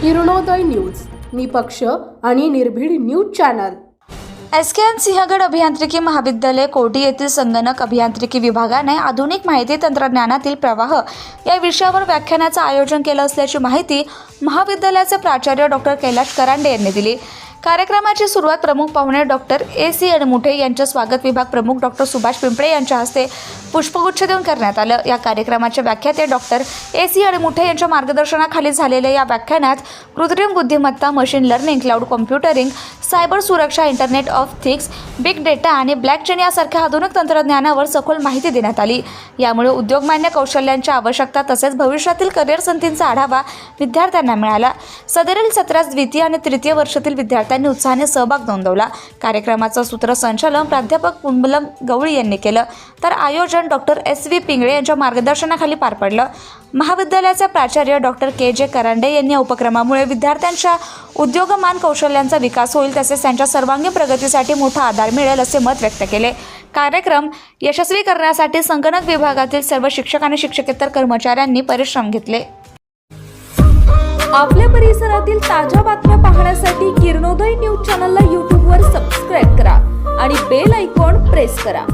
Kiranoday news निपक्ष आणि निर्भीड news channel. S K N Sinhgad अभियांत्रिकी महाविद्यालय कोटी येथील संगणक अभियांत्रिकी विभागाने आधुनिक माहिती तंत्रज्ञानातील प्रवाह या विषयावर व्याख्यानाचं आयोजन केलं असल्याची माहिती महाविद्यालयाचे प्राचार्य डॉक्टर कैलाश करांडे यांनी दिली. कार्यक्रमाची सुरुवात प्रमुख पाहुणे डॉक्टर ए सी अडमुठे यांच्या स्वागत विभाग प्रमुख डॉक्टर सुभाष पिंपळे यांच्या हस्ते पुष्पगुच्छ देऊन करण्यात आलं. या कार्यक्रमाच्या व्याख्याते डॉक्टर ए सी अडमुठे यांच्या मार्गदर्शनाखाली झालेल्या या व्याख्यानात कृत्रिम बुद्धिमत्ता machine learning cloud computing cyber सुरक्षा internet of things big data आणि ब्लॅकचेन यासारख्या आधुनिक तंत्रज्ञानावर सखोल माहिती देण्यात आली. यामुळे उद्योगमान्य कौशल्यांच्या आवश्यकता तसेच भविष्यातील करिअर संधींचा आढावा विद्यार्थ्यांना मिळाला. सदरील सत्रास द्वितीय आणि तृतीय वर्षातील विद्यार्थ्यांनी उत्साहाने सहभाग नोंदवला. कार्यक्रमाचं सूत्रसंचालन प्राध्यापक पुंबलम गवळी यांनी केलं. तर आयोजन डॉक्टर एस व्ही पिंगळे यांच्या मार्गदर्शनाखाली पार पडलं. महाविद्यालयाचे प्राचार्य डॉक्टर के जे करांडे यांनी या उपक्रमामुळे विद्यार्थ्यांच्या उद्योगमान कौशल्यांचा विकास होईल तसेच त्यांच्या सर्वांगीण प्रगतीसाठी मोठा आधार मिळेल असे मत व्यक्त केले. कार्यक्रम यशस्वी करण्यासाठी संगणक विभागातील सर्व शिक्षक आणि शिक्षकेतर कर्मचाऱ्यांनी परिश्रम घेतले. आपल्या परिसरातील ताज्या बातम्या पाहण्यासाठी किरणोदय न्यूज चॅनलला यूट्यूबवर सबस्क्राईब करा आणि बेल आयकॉन प्रेस करा.